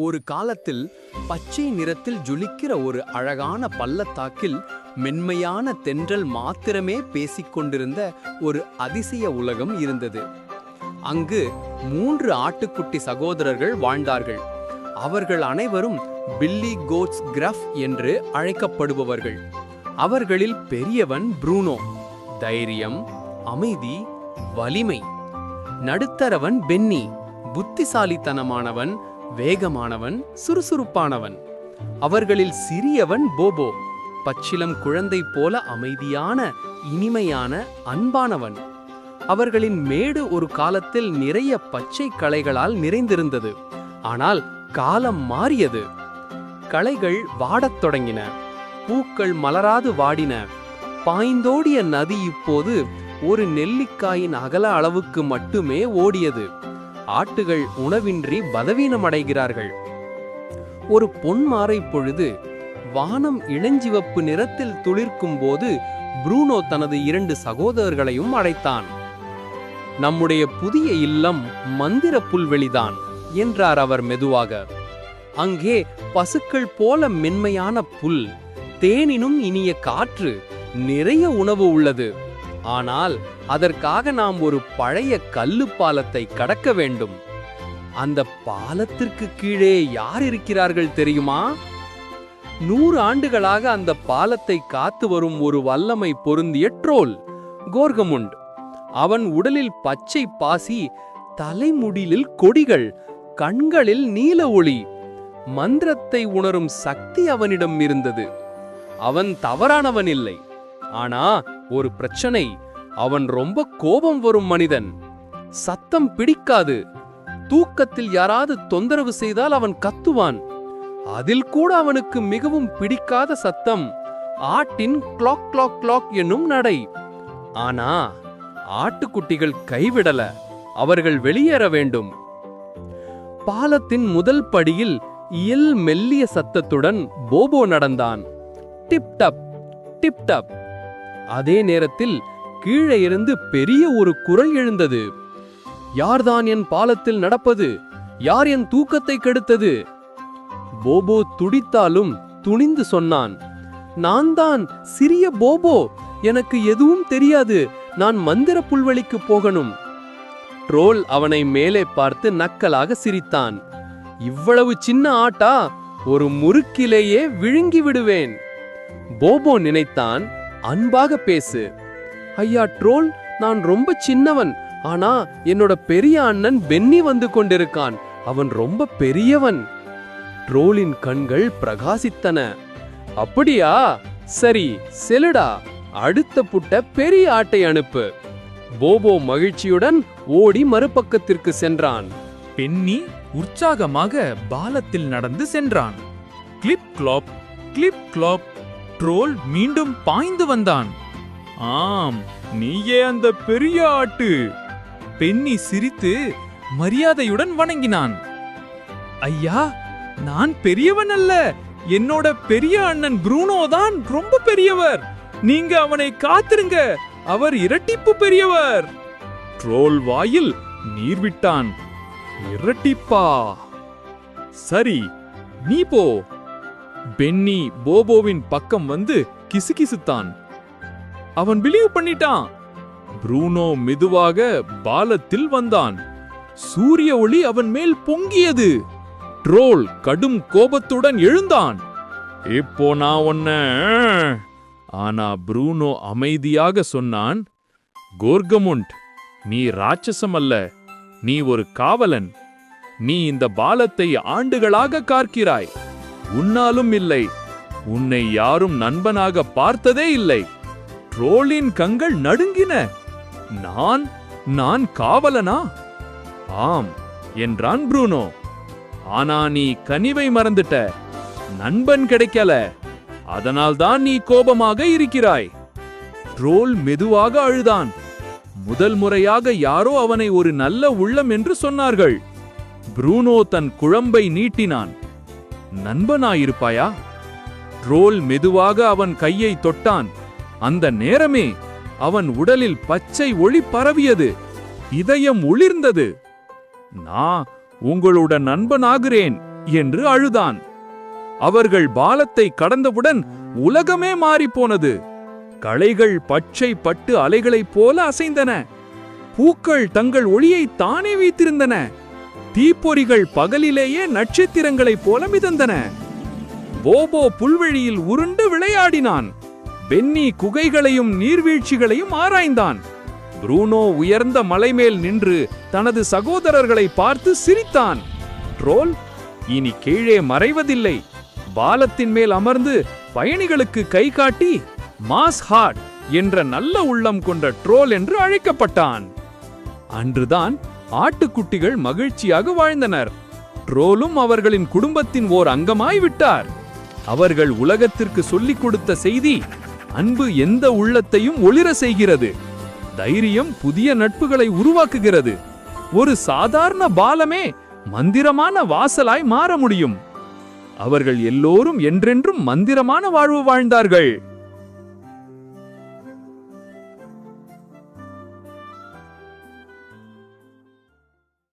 ஒரு காலத்தில் பச்சை நிறத்தில் ஜொலிக்கிற ஒரு அழகான பள்ளத்தாக்கில் மென்மையான தென்றல் மாத்திரமே பேசிக் கொண்டிருந்த ஒரு அதிசய உலகம் இருந்தது. அங்கு மூன்று ஆட்டுக்குட்டி சகோதரர்கள் வாழ்ந்தார்கள். அவர்கள் அனைவரும் பில்லி கோட்ஸ் கிரஃப் என்று அழைக்கப்படுபவர்கள். அவர்களில் பெரியவன் ப்ரூனோ. தைரியம் அமைதி வலிமை. நடுத்தரவன் பென்னி. புத்திசாலித்தனமானவன் வேகமானவன் சுறுசுறுப்பானவன். அவர்களில் சிறியவன் போபோ பச்சிலம் குழந்தை போல அமைதியான இனிமையான அன்பானவன். அவர்களின் மேடு ஒரு காலத்தில் நிறைய பச்சை களைகளால் நிறைந்திருந்தது. ஆனால் காலம் மாறியது. களைகள் வாடத் தொடங்கின. பூக்கள் மலராது வாடின. பாய்ந்தோடிய நதி இப்போது ஒரு நெல்லிக்காயின் அகல அளவுக்கு மட்டுமே ஓடியது. ஆட்டுகள் உணவின்றி பலவீனமடைகிறார்கள். ஒரு பொன்மாரை பொழுது வானம் இளஞ்சிவப்பு நிறத்தில் துளிர்க்கும் போது ப்ரூனோ தனது இரண்டு சகோதரர்களையும் அழைத்தான். நம்முடைய புதிய இல்லம் மந்திர புல்வெளிதான் என்றார் அவர் மெதுவாக. அங்கே பசுக்கள் போல மென்மையான புல் தேனினும் இனிய காற்று நிறைய உணவு உள்ளது. ஆனால் அதற்காக நாம் ஒரு பழைய கல்லு பாலத்தை கடக்க வேண்டும். அந்த பாலத்திற்கு கீழே யார் இருக்கிறார்கள் தெரியுமா? நூறு ஆண்டுகளாக அந்த பாலத்தை காத்து வரும் ஒரு வல்லமை பொருந்திய ட்ரோல் கோர்கமுண்ட். அவன் உடலில் பச்சை பாசி தலைமுடிலில் கொடிகள் கண்களில் நீல ஒளி. மந்திரத்தை உணரும் சக்தி அவனிடம் இருந்தது. அவன் தவறானவன் இல்லை. ஆனா ஒரு பிரச்சனை. அவன் ரொம்ப கோபம் வரும் மனிதன். சத்தம் பிடிக்காது. தூக்கத்தில் யாராவது தொந்தரவு செய்தால் அவன் கத்துவான். அதில் கூட அவனுக்கு மிகவும் பிடிக்காத சத்தம். ஆட்டின் கிளாக் கிளாக் கிளாக் என்னும் நடை. ஆனா ஆட்டுக்குட்டிகள் கைவிடல. அவர்கள் வெளியேற வேண்டும். பாலத்தின் முதல் படியில் இயல் மெல்லிய சத்தத்துடன் போபோ நடந்தான். Tip tap tip tap. அதே நேரத்தில் கீழே இருந்து பெரிய ஒரு குரல் எழுந்தது. யார்தான் என் பாலத்தில் நடப்பது? யார் என் தூக்கத்தை கெடுத்தது? போபோ துடித்தாலும் துணிந்து சொன்னான். நான் தான் சிறிய போபோ! எனக்கு எதுவும் தெரியாது. நான் மந்திர புல்வெளிக்கு போகணும். ட்ரோல் அவனை மேலே பார்த்து நக்கலாக சிரித்தான். இவ்வளவு சின்ன ஆட்டா! ஒரு முறுக்கிலேயே விழுங்கி விடுவேன். போபோ நினைத்தான். அன்பாக பேசு. ஐயா ட்ரோல் நான் ரொம்ப சின்னவன். ஆனா என்னோட பெரிய அண்ணன் பென்னி வந்து கொண்டிருக்கான். அவன் ரொம்ப பெரியவன். ட்ரோலின் கண்கள் பிரகாசித்தன. அப்படியா? சரி செலுடா அடுத்த புட்ட பெரிய ஆட்டை அனுப்பு. போபோ மகிழ்ச்சியுடன் ஓடி மறுபக்கத்திற்கு சென்றான். பென்னி உற்சாகமாக பாலத்தில் நடந்து சென்றான். Clip clap clip clap troll மீண்டும் பாய்ந்து வந்தான். ஆம் நீயே அந்த பெரிய ஆட்டு. பென்னி சிரித்து மரியாதையுடன் வணங்கினான். ஐயா நான் பெரியவன் அல்ல. என்னோட பெரிய அண்ணன் ப்ரூனோ தான் ரொம்ப பெரியவர். நீங்க அவனை காத்திருங்க. அவர் இரட்டிப்பு பெரியவர். ட்ரோல் வாயில் நீர் விட்டான். இரட்டிப்பா. சரி நீ போ. பென்னி போபோவின் பக்கம் வந்து கிசுகிசுத்தான். அவன் பிலீவ் பண்ணிட்டான். ப்ரூனோ மெதுவாக பாலத்தில் வந்தான். சூரிய ஒளி அவன் மேல் பொங்கியது. ட்ரோல் கடும் கோபத்துடன் எழுந்தான். இப்போ நான் உன்ன ஆனா ப்ரூனோ அமைதியாக சொன்னான். கோர்கமுண்ட் நீ ராட்சசம் அல்ல. நீ ஒரு காவலன். நீ இந்த பாலத்தை ஆண்டுகளாக காக்கிறாய். உன்னாலும் இல்லை. உன்னை யாரும் நண்பனாக பார்த்ததே இல்லை. ட்ரோலின் கண்கள் நடுங்கின. நான் நான் காவலனா? ஆம் என்றான் ப்ரூனோ. ஆனா நீ கனிவை மறந்துட்ட. நண்பன் கிடைக்கல. அதனால்தான் நீ கோபமாக இருக்கிறாய். ட்ரோல் மெதுவாக அழுதான். முதல் முறையாக யாரோ அவனை ஒரு நல்ல உள்ளம் என்று சொன்னார்கள். ப்ரூனோ தன் குழம்பை நீட்டினான். நண்பனாயிருப்பாயா? ட்ரோல் மெதுவாக அவன் கையை தொட்டான். அந்த நேரமே அவன் உடலில் பச்சை ஒளி பரவியது. இதயம் ஒளிர்ந்தது. நான் உங்களோட நண்பனாகிறேன் என்று அழுதான். அவர்கள் பாலத்தை கடந்தவுடன் உலகமே மாறிப்போனது. களைகள் பச்சை பட்டு அலைகளைப் போல அசைந்தன. பூக்கள் தங்கள் ஒளியை தானே வைத்திருந்தன. தீப்பொறிகள் பகலிலேயே நட்சத்திரங்களைப் போல மிதந்தன. போபோ புல்வெளியில் உருண்டு விளையாடினான். பென்னி குகைகளையும் நீர்வீழ்ச்சிகளையும் ஆராய்ந்தான். ப்ரூனோ உயர்ந்த மலைமேல் நின்று தனது சகோதரர்களை பார்த்து சிரித்தான். ட்ரோல் இனி கீழே மறைவதில்லை. பாலத்தின் மேல் அமர்ந்து பயணிகளுக்கு கை காட்டி மாஸ் ஹார்ட் என்ற நல்ல உள்ளம் கொண்ட ட்ரோல் என்று அழைக்கப்பட்டான். அன்றுதான் ஆட்டுக்குட்டிகள் மகிழ்ச்சியாக வாழ்ந்தனர். ட்ரோலும் அவர்களின் குடும்பத்தின் ஓர் அங்கமாய் விட்டார். அவர்கள் உலகத்திற்கு சொல்லிக் கொடுத்த செய்தி அன்பு எந்த உள்ளத்தையும் ஒளிர செய்கிறது. தைரியம் புதிய நட்புகளை உருவாக்குகிறது. ஒரு சாதாரண பாலமே மந்திரமான வாசலாய் மாற முடியும். அவர்கள் எல்லோரும் என்றென்றும் மந்திரமான வாழ்வு வாழ்ந்தார்கள்.